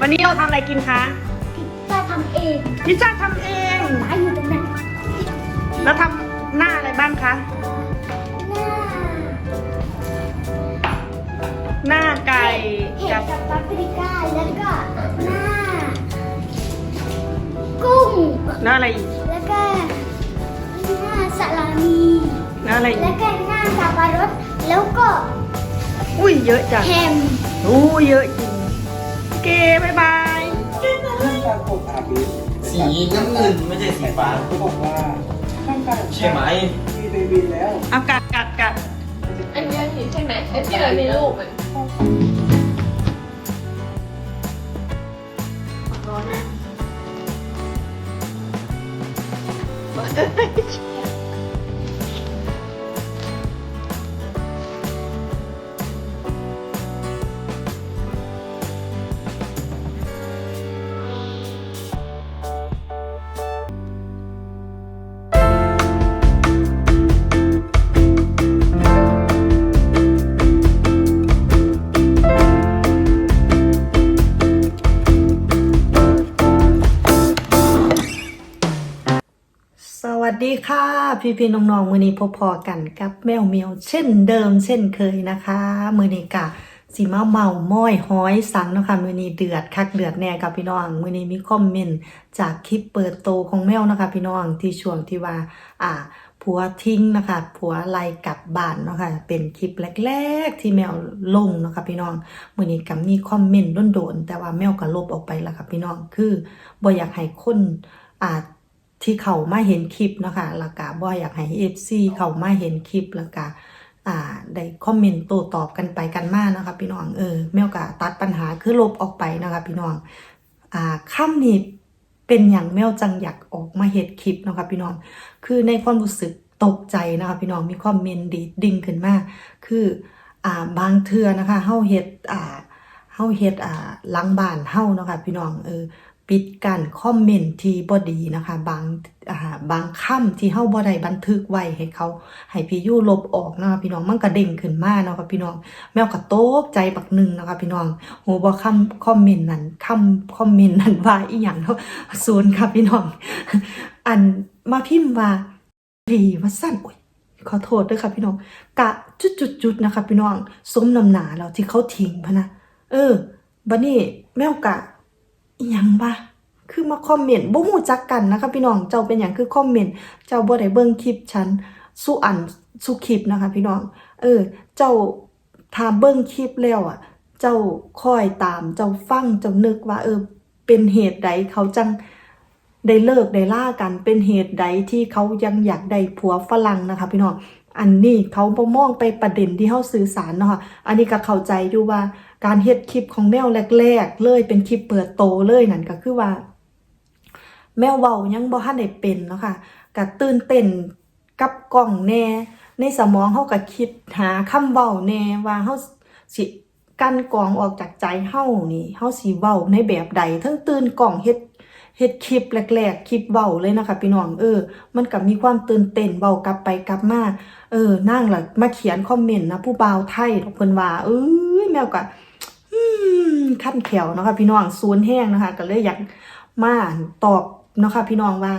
วันนี้เราทำอะไรกินคะพิซซ่าทำเองพิซซ่าทำเองร้านอยู่ตรงนั้นแล้วทำหน้าอะไรบ้างคะ หน้าหน้าไก่เห็ดกับกับปาปริก้าแล้วก็หน้า กุ้ง แล้วอะไรอีกแล้วก็หน้าสลามี แล้วอะไรอีแล้วกก็หน้าสับปะรดแล้วก็อุ้ยเยอะจังแฮมอู้เยอะจริง เกบายบายสีน้ำเงินไม่ใช่สีฟ้าเขาบอกว่าข้างกายใช่ไหมมีเบบีแล้วเอากัดกัดกัดอันนี้นี่ใช่ไหมไอ้ที่มันมีรูปมันสวัส ดีค่ะ พี่พี่ๆน้องๆมือนี้พบพอกันกับแมวเมียวเช่นเดิมเช่นเคยนะคะมือนี้กะสีมาเมาม้อยห้อยสังนะคะมือนี้เดือดคักเดือดแน่กับพี่น้องมือนี้มีคอมเมนต์จากคลิปเปิดโตของแมวนะคะ พี่น้องที่ช่วงที่ว่าอ่าผัวทิ้งนะคะผัวไล่กลับบ้านเนาะค่ะเป็นคลิปแรก ๆ ที่แมวลงเนาะค่ะพี่น้องมือนี้ก็มีคอมเมนต์โดนๆแต่ว่าแมวก็ลบออกไปแล้วค่ะพี่น้องคือบ่อยากให้คนอ่า ที่เขามาเห็นคลิปนะคะแล้วก็บ่อยากให้ FC เขามาเห็นคลิปแล้วก็อ่าได้คอมเมนต์โต้ตอบกันไปกันมานะคะพี่น้องเออแมวก็ตัดปัญหาคือลบออกไปนะคะพี่น้องอ่าค่ำนี้เป็นอย่างแมวจังอยากออกมาเห็ดคลิปนะคะพี่น้อง คือในความรู้สึกตกใจนะคะพี่น้องมีคอมเมนต์ดีดิ่งขึ้นมาคืออ่าบางเทือนะคะเฮาเฮ็ดอ่าเฮาเฮ็ดอ่าลังบ้านเฮานะคะพี่น้องเออ ปิดการคอมเมนต์ที่บ่ดีนะคะ บางอ่าบางคำที่เฮาบ่ได้บันทึกไว้ให้เขาให้พี่ยู่ลบออกนะคะพี่น้องมันก็เด้งขึ้นมาเนาะค่ะพี่น้อง แมวก็ตกใจบักหนึ่งนะคะพี่น้องโหบ่คำคอมเมนต์นั้นคำคอมเมนต์นั้นว่าอีหยังเนาะศูนย์ค่ะพี่น้อง อันมาพิมพ์ว่าดีว่าสั้นโอ้ยขอโทษด้วยค่ะพี่น้อง กะจุดๆๆนะคะพี่น้องสมนำหนาแล้วที่เขาทิ้งพะนะเออบัดนี้แมวกะ ยังวะคือมาคอมเมนต์บ่ฮู้จักกันนะคะพี่น้องเจ้าเป็นหยังคือคอมเมนต์เจ้าบ่ได้เบิ่งคลิปฉันสู้อันสู้คลิปนะคะ พี่น้อง เออ เจ้าถ้าเบิ่งคลิปแล้วอะ เจ้าคอยตามเจ้าฟังเจ้านึกว่า เออ เป็นเหตุใดเขาจังได้เลิกได้ล่ากันเป็นเหตุใดที่เขายังอยากได้ผัวฝรั่งนะคะ พี่น้องอันนี้เขาบ่มองไปประเด็นที่เขาสื่อสารเนาะค่ะอันนี้ก็เข้าใจอยู่ว่า การเฮ็ดคลิปของแมวแรก ๆ เลยเป็นคลิปเปิดโตเลยนั่นก็คือว่า แมวเว้ายังบ่ทันได้เป็นเนาะค่ะก็ตื่นเต้นกับกล้องแน่ในสมองเฮาก็คิดหาคำเว้าแน่ว่าเฮาสิกั้นกรองออกจากใจเฮานี่เฮาสิเว้าในแบบใดทั้งตื่นกล้องเฮ็ดเฮ็ดคลิปแรกๆคลิปเว้าเลยนะคะพี่น้องเออ มันก็มีความตื่นเต้นเว้ากลับไปกลับมาเออนั่งล่ะมาเขียนคอมเมนต์นะผู้บ่าวไทยเพิ่นว่าเอ้ยแมวก็ ขั้นแขวเนาะค่ะพี่น้องศูนย์แห้งนะคะ ก็เลยอยากมาตอบเนาะค่ะพี่น้องว่า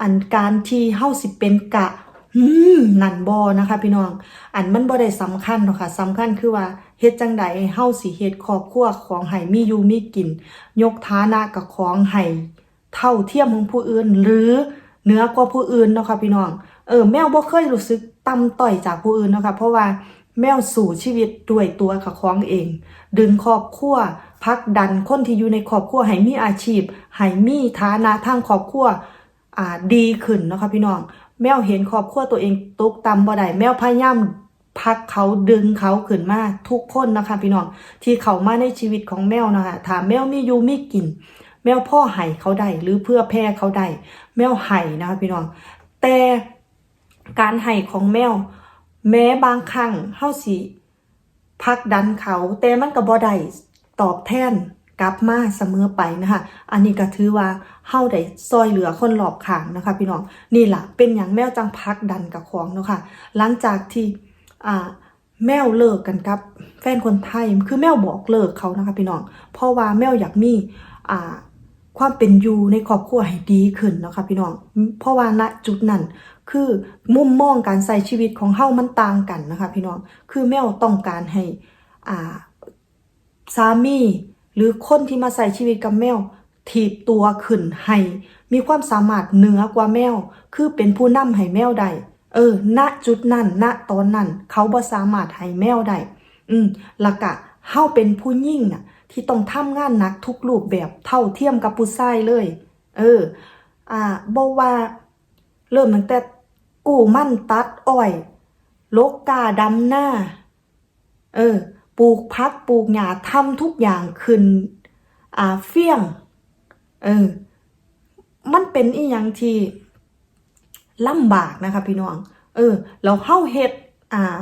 อันการที่เฮาสิเป็นกะอืมนั่นบ่นะคะ พี่น้อง อันมันบ่ได้สำคัญหรอกค่ะสำคัญคือว่าเฮ็ดจังใดเฮาสิเฮ็ดครอบครัวของให้มีอยู่มีกิน ยกฐานะกับของให้เท่าเทียมของผู้อื่น หรือเหนือกว่าผู้อื่นเนาะค่ะพี่น้อง เออแมวบ่เคยรู้สึกต่ำต้อยจากผู้อื่นเนาะค่ะเพราะว่า แมวสู่ชีวิตด้วยตัวกับของเอง ดึงครอบครัวพักดันคนที่อยู่ในครอบครัวให้มีอาชีพให้มีฐานะทางครอบครัวอ่าดีขึ้นนะคะพี่น้อง แมวเห็นครอบครัวตัวเองตกต่ำบ่ได้แมวพยายามพักเขาดึงเขาขึ้นมาทุกคนนะคะพี่น้องที่เขามาในชีวิตของแมวนะคะถ้าแมวมีอยู่มีกิน แมวพ่อไห้เขาได้หรือเพื่อแพร่เขาได้แมวไห้นะคะพี่น้องแต่การไห้ของแมว แม้บางครั้งเฮาสิพักดันเขา แต่มันก็บ่ได้ตอบแทนกลับมาเสมอไปนะคะ อันนี้ก็ถือว่าเฮาได้ซอยเหลือคนรอบขางนะคะ พี่น้อง นี่แหละเป็นอย่างแมวจังพักดันกับของเนาะค่ะ หลังจากที่อ่าแมวเลิกกันกับแฟนคนไทย คือแมวบอกเลิกเขานะคะพี่น้อง เพราะว่าแมวอยากมีอ่า ความเป็นอยู่ในครอบครัวให้ดีขึ้นเนาะคะพี่น้อง เพราะว่าณจุดนั้นคือมุมมองการใส่ชีวิตของเฮามันต่างกันนะคะพี่น้อง คือแมวต้องการให้อ่าสามีหรือคนที่มาใส่ชีวิตกับแมวถีบตัวขึ้นให้มีความสามารถเหนือกว่าแมว คือเป็นผู้นำให้แมวได้เออ ณ จุดนั้น ณ ตอนนั้น เขาบ่สามารถให้แมวได้ อืมล้วก็เฮาเป็นผู้ยิ่งน่ะ ที่ต้องทำงานหนักทุกรูปแบบเท่าเทียมกับผู้ชายเลย เออ อ่าบ่ว่า เริ่มตั้งแต่กู้มั่นตัดอ้อยลกกาดำหน้า เออ ปลูกพักปลูกหญ้าทำทุกอย่างขึ้น อ่าเฟี้ยง เออ มันเป็นอีหยังที่ลำบากนะคะพี่น้อง เออ เราเฮาเฮ็ด อ่า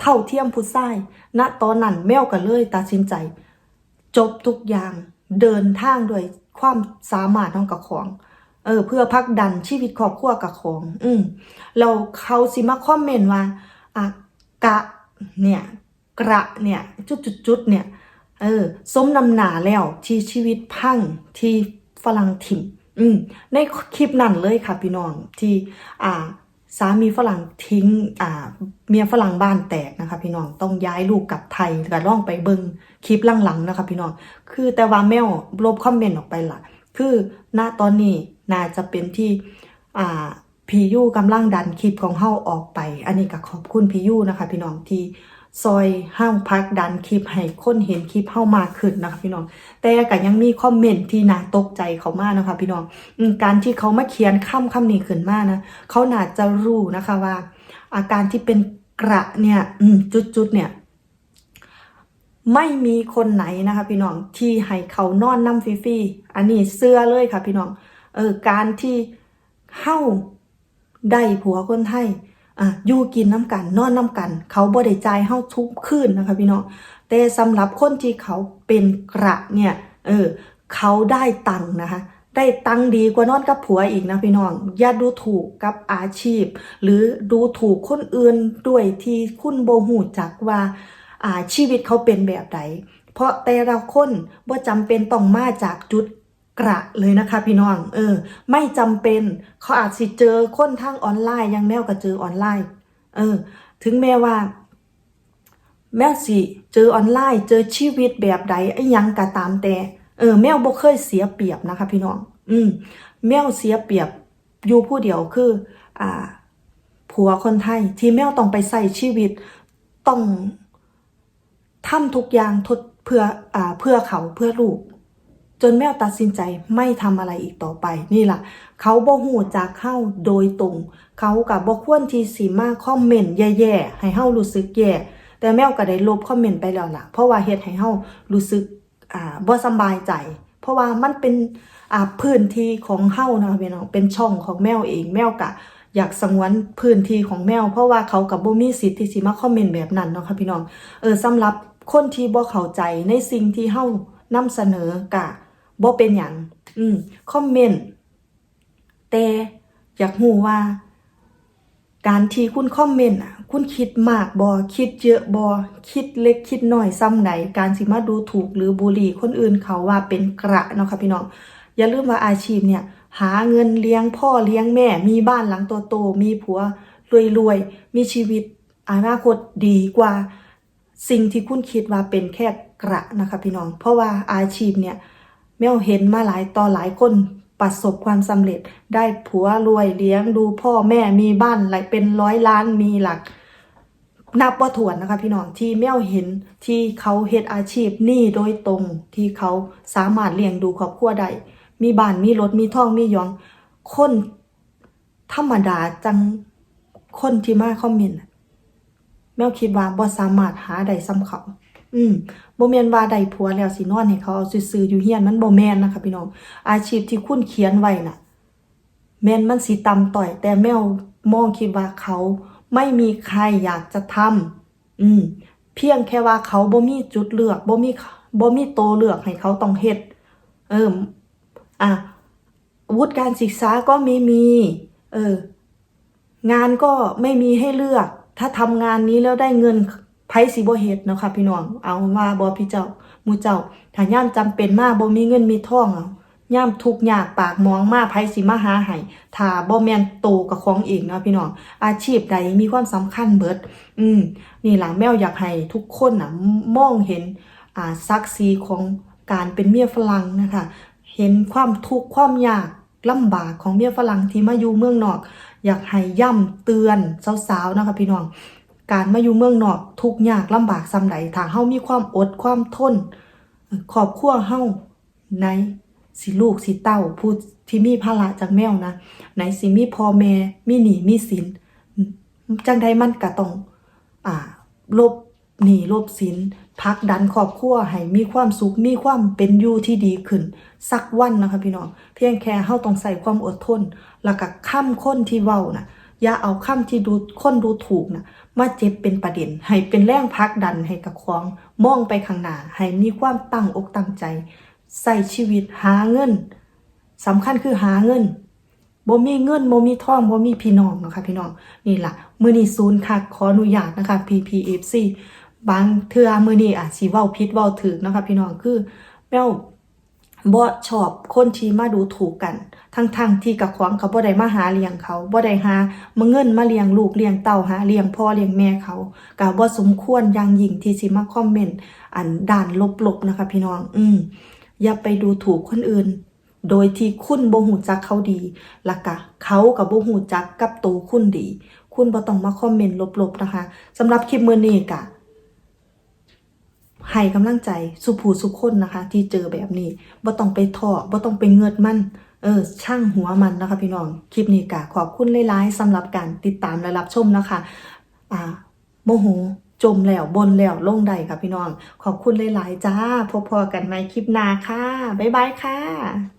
เท่าเทียมผู้ชายณตอนนั้นแมวก็เลยตัดสินใจ จบทุกอย่างเดินทางด้วยความสามารถของกับของ เออ เพื่อพักดันชีวิตครอบครัวกับของ อืมเราเขาสิมาคอมเมนต์ว่าอะกะ เนี่ย กระเนี่ย จุดจุดจุดเนี่ย เออสมนำหนาแล้วที่ชีวิตพังที่ฝรั่งถิ่ม อืมในคลิปนั้นเลยค่ะพี่น้องที่ อ่า สามีฝรั่งทิ้งอ่าเมียฝรั่งบ้านแตกนะคะ พี่น้องต้องย้ายลูกกลับไทยก็ล่องไปเบิงคลิปหลังๆนะคะ พี่น้องคือแต่ว่าแมวลบคอมเมนต์ออกไปละคือณตอนนี้น่าจะเป็นที่อ่าพียูกำลังดันคลิปของเฮาออกไป อันนี้ก็ขอบคุณพียูนะคะ พี่น้องที่ ซอยห้างพักดันคลิปให้คนเห็นคลิปเฮามากขึ้นนะคะพี่น้อง แต่ก็ยังมีคอมเมนต์ที่น่าตกใจเขามากนะคะพี่น้องการที่เขามาเขียนคำคำนี้ขึ้นมานะเขาน่าจะรู้นะคะว่า อาการที่เป็นกระเนี่ยจุดๆเนี่ยไม่มีคนไหนนะคะพี่น้องที่ให้เขานอนน้ำฟรีๆอันนี้เสื้อเลยค่ะพี่น้องเออการที่เฮ้าได้ผัวคนไทย อะอยู่กินน้ำกันนอนน้ำกัน เขาบ่ได้จ่ายเฮาทุกคืนนะคะพี่น้องแต่สำหรับคนที่เขาเป็นกระเนี่ยเออเขาได้ตังนะคะได้ตังดีกว่านอนกับผัวอีกนะพี่น้อง อย่าดูถูกกับอาชีพ หรือดูถูกคนอื่นด้วยที่คุณโบหูจักว่าอ่าชีวิตเขาเป็นแบบใดเพราะแต่ละคนบ่จำเป็นต้องมาจากจุด กระเลยนะคะพี่น้อง เออ ไม่จำเป็นเขาอาจสิเจอคนทางออนไลน์ยังแมวก็เจอออนไลน์ เออ ถึงแม้ว่า แมวสิเจอออนไลน์ เจอชีวิตแบบใดไอ้ยังก็ตามแต่ เออ แมวบ่เคยเสียเปรียบนะคะ พี่น้อง อืม แมวเสียเปรียบอยู่ผู้เดียวคือ อ่า ผัวคนไทย ที่แมวต้องไปใส่ชีวิตต้องทำทุกอย่างทดเพื่ออ่าเพื่อเขาเพื่อลูก จนแมวตัดสินใจไม่ทำอะไรอีกต่อไปนี่ล่ะ เขาบ่หูจากเข้าโดยตรง เขากับบ่ควรที่สิมาคอมเมนต์แย่ๆให้เฮารู้สึกแย่แต่แมวก็ได้ลบคอมเมนต์ไปแล้วล่ะ เพราะว่าเฮ็ดให้เฮารู้สึกอ่าบ่สบายใจ เพราะว่ามันเป็นอ่าพื้นที่ของเฮานะพี่น้องเป็นช่องของแมวเองแมวก็อยากสงวนพื้นที่ของแมว เพราะว่าเขากับบ่มีสิทธิ์ที่สิมาคอมเมนต์แบบนั้นเนาะค่ะพี่น้องเออสำหรับคนที่บ่เข้าใจในสิ่งที่เฮานำเสนอกะ บ่เป็นหยังอืมคอมเมนต์แต่อยากรู้ว่า การที่คุณคอมเมนต์อะ คุณคิดมากบอคิดเยอะบอคิดเล็กคิดน้อยซ้ำไหน การสิมาดูถูกหรือบูลลี่คนอื่นเขาว่าเป็นกระเนาะค่ะพี่น้องอย่าลืมว่าอาชีพเนี่ย หาเงินเลี้ยงพ่อเลี้ยงแม่ มีบ้านหลังโตๆมีผัวรวยๆมีชีวิตอนาคตดีกว่า สิ่งที่คุณคิดว่าเป็นแค่กระนะคะพี่น้อง เพราะว่าอาชีพเนี่ย แมวเห็นมาหลายต่อหลายคนประสบความสำเร็จ ได้ผัวรวยเลี้ยงดูพ่อแม่มีบ้านหลายเป็นร้อยล้านมีหลัก นับว่าถวนนะคะพี่น้องที่แมวเห็นที่เขาเฮ็ดอาชีพนี่โดยตรงที่เขาสามารถเลี้ยงดูครอบครัวได้มีบ้านมีรถมีท่องมียอง คนธรรมดาจังคนที่มาคอมเมนต์แมวคิดว่าบ่สามารถหาได้ซ้ำเขา อืมบ่แมนว่าได้ผัวแล้วสินอนให้เขาเอาซื่อๆอยู่เฮียนมันบ่แม่นนะคะพี่น้อง อาชีพที่คุณเขียนไว้น่ะแม่นมันสิต่ำต่อย แต่แมวมองคิดว่าเขาไม่มีใครอยากจะทำอืม เพียงแค่ว่าเขาบ่มีจุดเลือกบ่มีบ่มีโตเลือกให้เขาต้องเฮ็ด เอออะวุฒิการศึกษาก็ไม่มี เออ งานก็ไม่มีให้เลือก ถ้าทำงานนี้แล้วได้เงิน ไผสิบ่เฮ็ดเนาะค่ะพี่น้อง เอาว่าบ่พี่เจ้าหมู่เจ้าถ้าย่ามจำเป็นมาบ่มีเงินมีทองเอาย่ามทุกยากปากมองมาไผสิมาหาให้ถ้าบ่แม่นโตกับของเองเนาะพี่น้อง อาชีพใดมีความสำคัญเบิด อืมนี่หล่ะแมวอยากให้ทุกคนน่ะมองเห็นอ่าศักดิ์ศรีของการเป็นเมียฝรั่งนะคะ เห็นความทุกข์ความยากลำบากของเมียฝรั่งที่มาอยู่เมืองนอก อยากให้ย่ำเตือนสาวๆนะคะพี่น้อง การมาอยู่เมืองนอกทุกยากลำบากซำใดถ้าเฮามีความอดความทนครอบครัวเฮาในสิลูกสิเต้าผู้ที่มีภาระจากแมวนะไหนสิมีพ่อแม่มีหนี้มีสินจังใดมันก็ต้องอ่าลบหนีลบสินพักดันครอบครัวให้มีความสุขมีความเป็นอยู่ที่ดีขึ้น สักวันนะคะพี่น้องเพียงแค่เฮาต้องใส่ความอดทน แล้วก็ค้ำคนที่เว้าน่ะ อย่าเอาคำที่ดูคนดูถูกนะมาเจ็บเป็นประเด็น ให้เป็นแรงพักดันให้กับควางมองไปข้างหน้า ให้มีความตั้งอกตั้งใจ ใส่ชีวิตหาเงินสำคัญคือหาเงินบ่มีเงินบ่มีทองบ่มีพี่น้องนะคะพี่น้องนี่ล่ะมือนี้ศูนย์ค่ะขออนุญาตนะคะ PPFC บางเทื่อมือนี้อาจสิเว้าผิดเว้าถูกนะคะพี่น้องคือแมว บ่ชอบคนที่มาดูถูกกัน ทั้งๆที่กับของเขาบ่ได้มาหาเลี้ยงเขาบ่ได้หามาเงินมาเลี้ยงลูกเลี้ยงเต้าหาเลี้ยงพ่อเลี้ยงแม่เขาก็บ่สมควรอย่างยิ่งที่สิมาคอมเมนต์อันด้านลบๆนะคะ พี่น้อง อืมอย่าไปดูถูกคนอื่น โดยที่คุณบ่หูจักเขาดีล้วก็เขากับบ่หูจักกับตัวคุณดี คุณบ่ต้องมาคอมเมนต์ลบๆนะคะสำหรับคลิปมื้อนี้ก็ ให้กำลังใจสุผู้สุคนนะคะ ที่เจอแบบนี้บ่ต้องไปท้อบ่ต้องไปเงิดมันเออช่างหัวมันนะคะพี่น้องคลิปนี้ก็ขอบคุณหลายๆสำหรับการติดตามและรับชมนะคะอ่าโมโหจมแล้วบนแล้วลงใดค่ะพี่น้อง ขอบคุณหลายๆจ้าพบพอกันใหม่คลิปหน้าค่ะ บ๊ายบายค่ะ